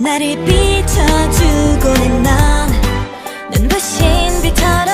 나를 비춰주고 내넌 눈부신 빛처럼